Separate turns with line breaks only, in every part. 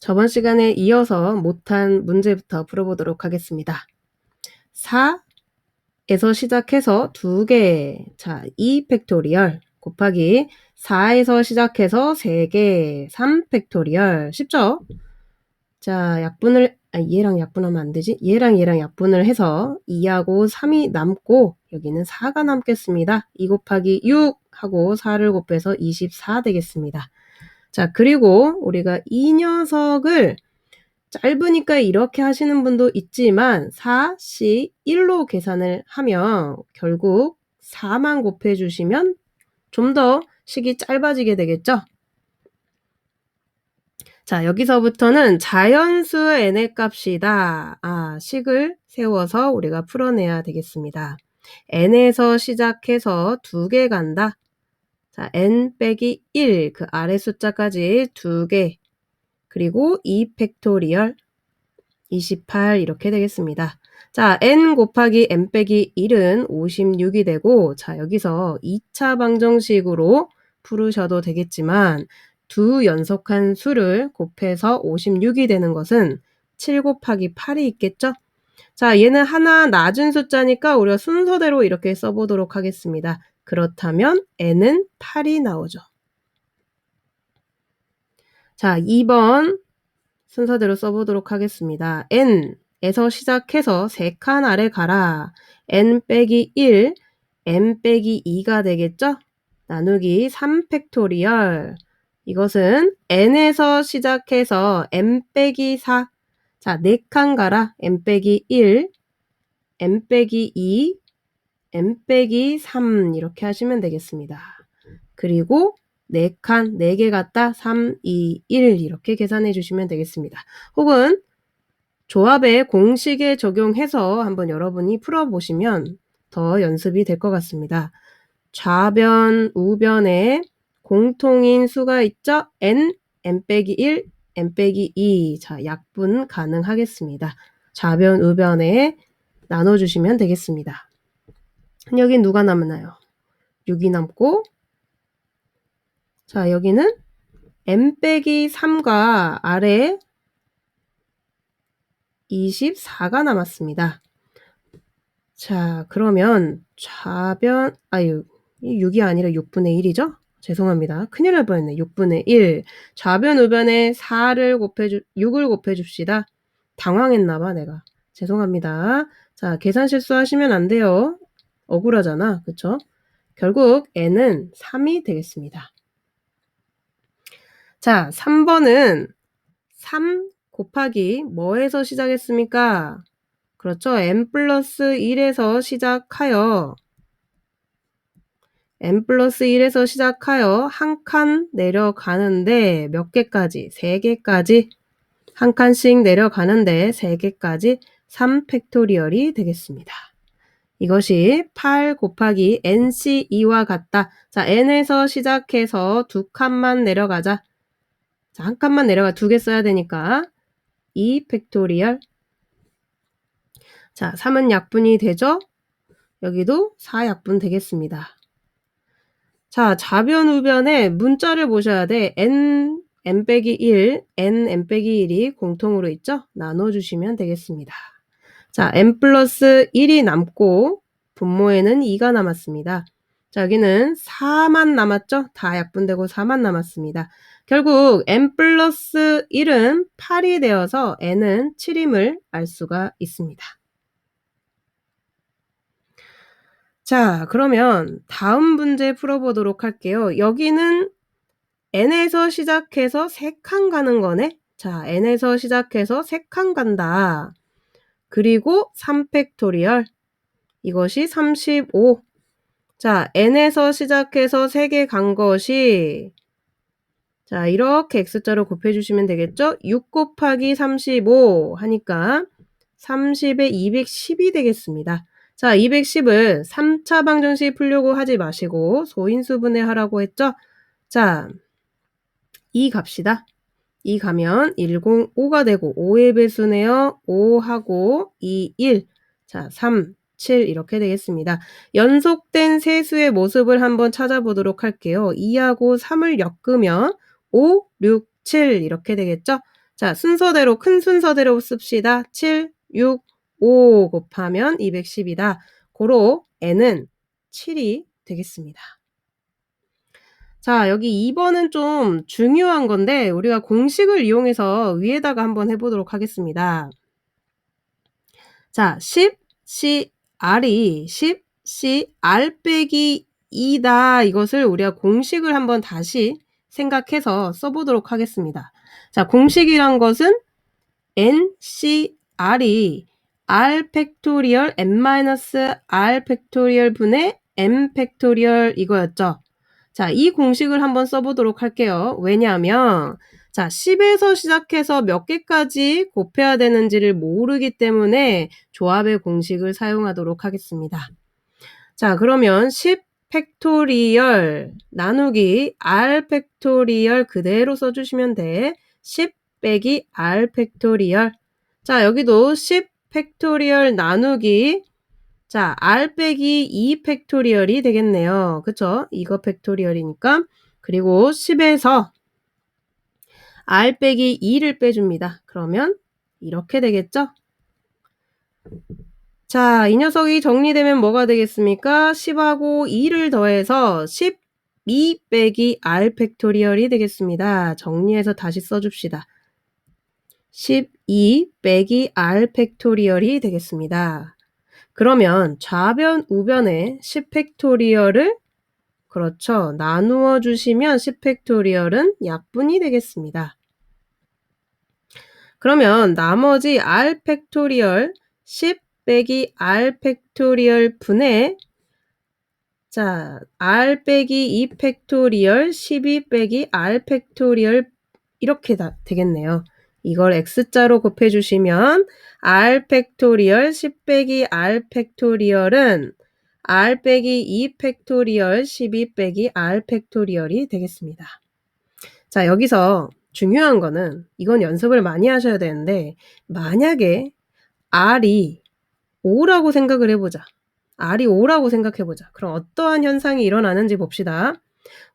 저번 시간에 이어서 못한 문제부터 풀어보도록 하겠습니다. 4에서 시작해서 2개. 자, 2 팩토리얼 곱하기 4에서 시작해서 3개. 3 팩토리얼. 쉽죠? 자, 약분을, 아, 얘랑 약분하면 안 되지? 얘랑 얘랑 약분을 해서 2하고 3이 남고 여기는 4가 남겠습니다. 2 곱하기 6 하고 4를 곱해서 24 되겠습니다. 자, 그리고 우리가 이 녀석을 짧으니까 이렇게 하시는 분도 있지만 4씩 1로 계산을 하면 결국 4만 곱해 주시면 좀 더 식이 짧아지게 되겠죠? 자, 여기서부터는 자연수 n의 값이다. 아, 식을 세워서 우리가 풀어내야 되겠습니다. n에서 시작해서 두 개 간다. 자, n 빼기 1, 그 아래 숫자까지 두 개. 그리고 2 팩토리얼 28 이렇게 되겠습니다. 자, n 곱하기 n 빼기 1은 56이 되고 자, 여기서 2차 방정식으로 풀으셔도 되겠지만 두 연속한 수를 곱해서 56이 되는 것은 7 곱하기 8이 있겠죠? 자, 얘는 하나 낮은 숫자니까 우리가 순서대로 이렇게 써보도록 하겠습니다. 그렇다면 n은 8이 나오죠. 자, 2번 순서대로 써보도록 하겠습니다. n에서 시작해서 3칸 아래 가라. n 빼기 1, n 빼기 2가 되겠죠? 나누기 3 팩토리얼. 이것은 n에서 시작해서 n 빼기 4. 자, 4칸 가라. n 빼기 1, n 빼기 2, n 빼기 3 이렇게 하시면 되겠습니다. 그리고 4칸, 4개 갖다 3, 2, 1 이렇게 계산해 주시면 되겠습니다. 혹은 조합의 공식에 적용해서 한번 여러분이 풀어보시면 더 연습이 될 것 같습니다. 좌변, 우변에 공통인 수가 있죠? n, n 빼기 1, n 빼기 2. 자, 약분 가능하겠습니다. 좌변, 우변에 나눠주시면 되겠습니다. 여기 누가 남나요? 6이 남고 자, 여기는 m 빼기 3과 아래 24가 남았습니다. 자, 그러면 좌변, 아유, 6이 아니라 6분의 1이죠? 죄송합니다. 큰일 날 뻔했네. 6분의 1. 좌변, 우변에 4를 곱해주, 6을 곱해줍시다. 당황했나봐, 내가. 죄송합니다. 자, 계산 실수하시면 안 돼요. 억울하잖아. 그쵸? 결국 n은 3이 되겠습니다. 자, 3번은 3 곱하기 뭐에서 시작했습니까? 그렇죠. n 플러스 1에서 시작하여 n 플러스 1에서 시작하여 한 칸 내려가는데 몇 개까지? 3개까지 한 칸씩 내려가는데 3개까지 3 팩토리얼이 되겠습니다. 이것이 8 곱하기 nc2와 같다. 자, n에서 시작해서 두 칸만 내려가자. 자, 한 칸만 내려가 두 개 써야 되니까 2 팩토리얼 자, 3은 약분이 되죠? 여기도 4 약분 되겠습니다. 자, 좌변, 우변에 문자를 보셔야 돼. n, n 빼기 1, n, n 빼기 1이 공통으로 있죠? 나눠 주시면 되겠습니다. 자, n 플러스 1이 남고 분모에는 2가 남았습니다. 자, 여기는 4만 남았죠? 다 약분되고 4만 남았습니다. 결국 n 플러스 1은 8이 되어서 n은 7임을 알 수가 있습니다. 자, 그러면 다음 문제 풀어보도록 할게요. 여기는 n에서 시작해서 3칸 가는 거네? 자, n에서 시작해서 3칸 간다. 그리고 3팩토리얼. 이것이 35. 자, n에서 시작해서 3개 간 것이 자, 이렇게 x자로 곱해 주시면 되겠죠? 6 곱하기 35 하니까 30에 210이 되겠습니다. 자, 210을 3차 방정식 풀려고 하지 마시고 소인수분해 하라고 했죠? 자, 2 갑시다. 2 가면 105가 되고 5의 배수네요. 5하고 2, 1. 자, 3, 7 이렇게 되겠습니다. 연속된 세수의 모습을 한번 찾아보도록 할게요. 2하고 3을 엮으면 5, 6, 7 이렇게 되겠죠? 자, 순서대로, 큰 순서대로 씁시다. 7, 6, 5 곱하면 210이다. 고로 n은 7이 되겠습니다. 자, 여기 2번은 좀 중요한 건데 우리가 공식을 이용해서 위에다가 한번 해보도록 하겠습니다. 자, 10, C, R이 10, C, R 빼기 2다. 이것을 우리가 공식을 한번 다시 생각해서 써보도록 하겠습니다. 자, 공식이란 것은 N, C, R이 R 팩토리얼 N-R 팩토리얼 분의 M 팩토리얼 이거였죠. 자, 이 공식을 한번 써보도록 할게요. 왜냐하면 자, 10에서 시작해서 몇 개까지 곱해야 되는지를 모르기 때문에 조합의 공식을 사용하도록 하겠습니다. 자, 그러면 10 팩토리얼 나누기 R 팩토리얼 그대로 써주시면 돼. 10 빼기 R 팩토리얼. 자, 여기도 10 팩토리얼 나누기 자, R 빼기 2 팩토리얼이 되겠네요. 그쵸? 이거 팩토리얼이니까. 그리고 10에서 R 빼기 2를 빼줍니다. 그러면 이렇게 되겠죠? 자, 이 녀석이 정리되면 뭐가 되겠습니까? 10하고 2를 더해서 12 빼기 R 팩토리얼이 되겠습니다. 정리해서 다시 써줍시다. 12 빼기 R 팩토리얼이 되겠습니다. 그러면 좌변, 우변에 10 팩토리얼을 그렇죠. 나누어 주시면 10 팩토리얼은 약분이 되겠습니다. 그러면 나머지 R 팩토리얼 10 빼기 R 팩토리얼 분의 자, R 빼기 2 팩토리얼 12 빼기 R 팩토리얼 이렇게 다 되겠네요. 이걸 X자로 곱해주시면 R 팩토리얼 10 빼기 R 팩토리얼은 R 빼기 2 팩토리얼 12 빼기 R 팩토리얼이 되겠습니다. 자, 여기서 중요한 거는 이건 연습을 많이 하셔야 되는데 만약에 R이 5라고 생각을 해보자. R이 5라고 생각해보자. 그럼 어떠한 현상이 일어나는지 봅시다.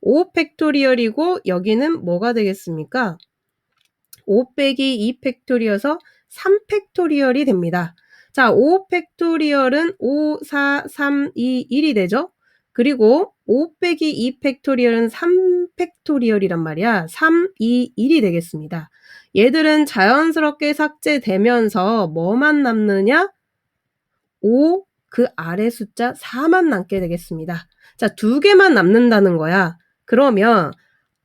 5 팩토리얼이고 여기는 뭐가 되겠습니까? 5 빼기 2 팩토리어서 3 팩토리얼이 됩니다. 자, 5 팩토리얼은 5, 4, 3, 2, 1이 되죠? 그리고 5 빼기 2 팩토리얼은 3 팩토리얼이란 말이야. 3, 2, 1이 되겠습니다. 얘들은 자연스럽게 삭제되면서 뭐만 남느냐? 5, 그 아래 숫자 4만 남게 되겠습니다. 자, 두 개만 남는다는 거야. 그러면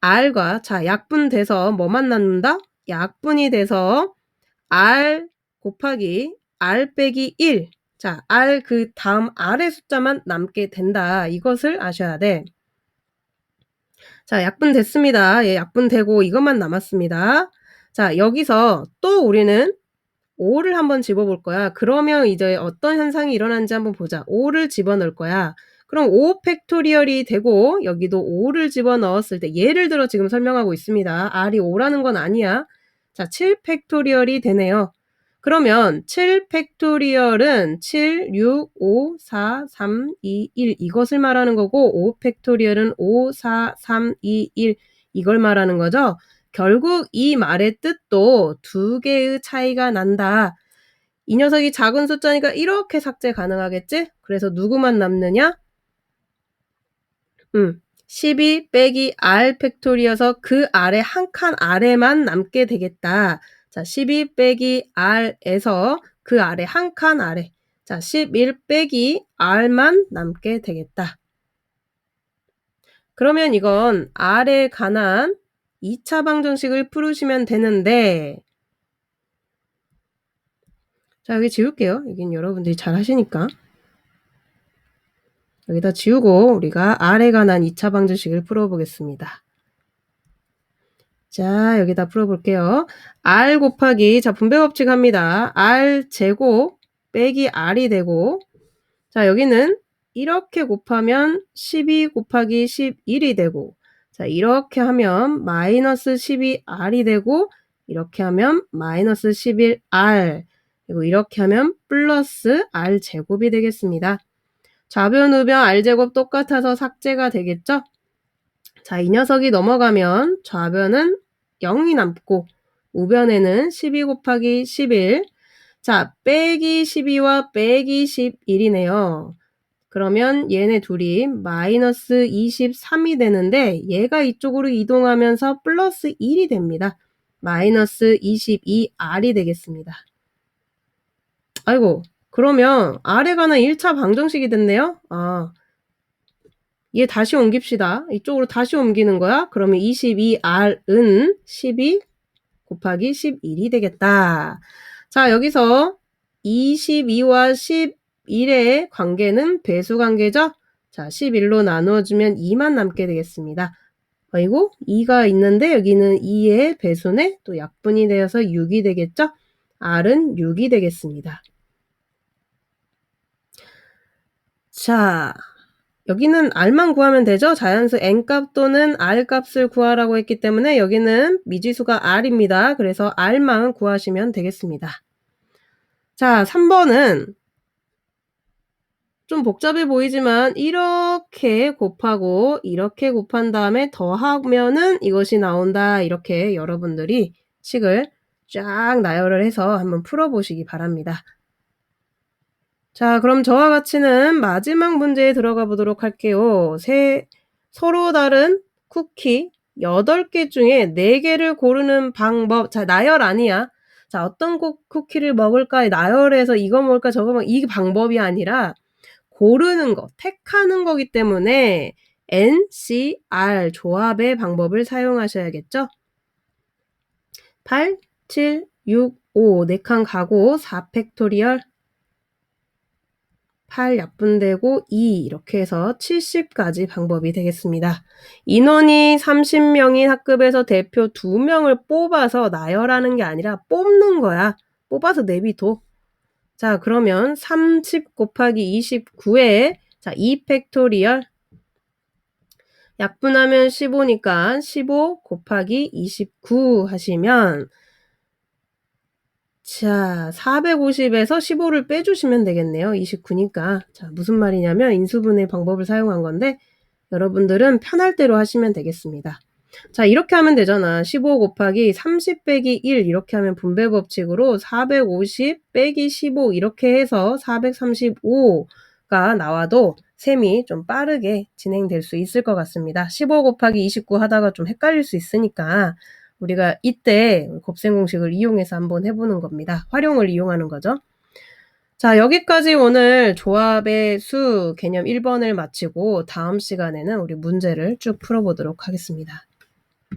R과 자 약분돼서 뭐만 남는다? 약분이 돼서 R 곱하기 R 빼기 1. 자, R 그 다음 R의 숫자만 남게 된다. 이것을 아셔야 돼. 자, 약분 됐습니다. 예, 약분 되고 이것만 남았습니다. 자, 여기서 또 우리는 5를 한번 집어볼 거야. 그러면 이제 어떤 현상이 일어나는지 한번 보자. 5를 집어넣을 거야. 그럼 5 팩토리얼이 되고 여기도 5를 집어넣었을 때 예를 들어 지금 설명하고 있습니다. R이 5라는 건 아니야. 자, 7 팩토리얼이 되네요. 그러면 7 팩토리얼은 7, 6, 5, 4, 3, 2, 1 이것을 말하는 거고 5 팩토리얼은 5, 4, 3, 2, 1 이걸 말하는 거죠. 결국 이 말의 뜻도 두 개의 차이가 난다. 이 녀석이 작은 숫자니까 이렇게 삭제 가능하겠지? 그래서 누구만 남느냐? 음, 12 빼기 R 팩토리여서 그 아래 한 칸 아래만 남게 되겠다. 자, 12 빼기 R에서 그 아래 한 칸 아래. 자, 11 빼기 R만 남게 되겠다. 그러면 이건 R에 관한 2차 방정식을 풀으시면 되는데 자, 여기 지울게요. 여긴 여러분들이 잘 하시니까. 여기다 지우고 우리가 R에 관한 2차 방정식을 풀어보겠습니다. 자, 여기다 풀어볼게요. R 곱하기, 자, 분배 법칙 합니다. R 제곱 빼기 R이 되고, 자, 여기는 이렇게 곱하면 12 곱하기 11이 되고, 자, 이렇게 하면 마이너스 12R이 되고, 이렇게 하면 마이너스 11R, 그리고 이렇게 하면 플러스 R 제곱이 되겠습니다. 좌변, 우변, R제곱 똑같아서 삭제가 되겠죠? 자, 이 녀석이 넘어가면 좌변은 0이 남고 우변에는 12 곱하기 11. 자, 빼기 12와 빼기 11이네요. 그러면 얘네 둘이 마이너스 23이 되는데 얘가 이쪽으로 이동하면서 플러스 1이 됩니다. 마이너스 22r이 되겠습니다. 아이고 그러면 R에 관한 1차 방정식이 됐네요. 아, 얘 다시 옮깁시다. 이쪽으로 다시 옮기는 거야. 그러면 22R은 12 곱하기 11이 되겠다. 자, 여기서 22와 11의 관계는 배수 관계죠? 자, 11로 나누어주면 2만 남게 되겠습니다. 아이고, 2가 있는데 여기는 2의 배수네? 또 약분이 되어서 6이 되겠죠? R은 6이 되겠습니다. 자, 여기는 R만 구하면 되죠? 자연수 N값 또는 R값을 구하라고 했기 때문에 여기는 미지수가 R입니다. 그래서 R만 구하시면 되겠습니다. 자, 3번은 좀 복잡해 보이지만 이렇게 곱하고 이렇게 곱한 다음에 더하면은 이것이 나온다. 이렇게 여러분들이 식을 쫙 나열을 해서 한번 풀어보시기 바랍니다. 자, 그럼 저와 같이는 마지막 문제에 들어가 보도록 할게요. 세, 서로 다른 쿠키 8개 중에 4개를 고르는 방법. 자, 나열 아니야. 자, 어떤 쿠키를 먹을까? 나열해서 이거 먹을까? 저거 먹을까? 이 방법이 아니라 고르는 거, 택하는 거기 때문에 N, C, R 조합의 방법을 사용하셔야겠죠? 8, 7, 6, 5, 4칸 가고 4 팩토리얼 8 약분되고 2 이렇게 해서 70까지 방법이 되겠습니다. 인원이 30명인 학급에서 대표 2명을 뽑아서 나열하는 게 아니라 뽑는 거야. 뽑아서 내비둬. 자, 그러면 30 곱하기 29에 자, 2 팩토리얼 약분하면 15니까 15 곱하기 29 하시면 자, 450에서 15를 빼주시면 되겠네요. 29니까. 자, 무슨 말이냐면 인수분해 방법을 사용한 건데 여러분들은 편할 대로 하시면 되겠습니다. 자, 이렇게 하면 되잖아. 15 곱하기 30 빼기 1 이렇게 하면 분배 법칙으로 450 빼기 15 이렇게 해서 435가 나와도 셈이 좀 빠르게 진행될 수 있을 것 같습니다. 15 곱하기 29 하다가 좀 헷갈릴 수 있으니까 우리가 이때 곱셈 공식을 이용해서 한번 해보는 겁니다. 활용을 이용하는 거죠. 자, 여기까지 오늘 조합의 수 개념 1번을 마치고 다음 시간에는 우리 문제를 쭉 풀어보도록 하겠습니다.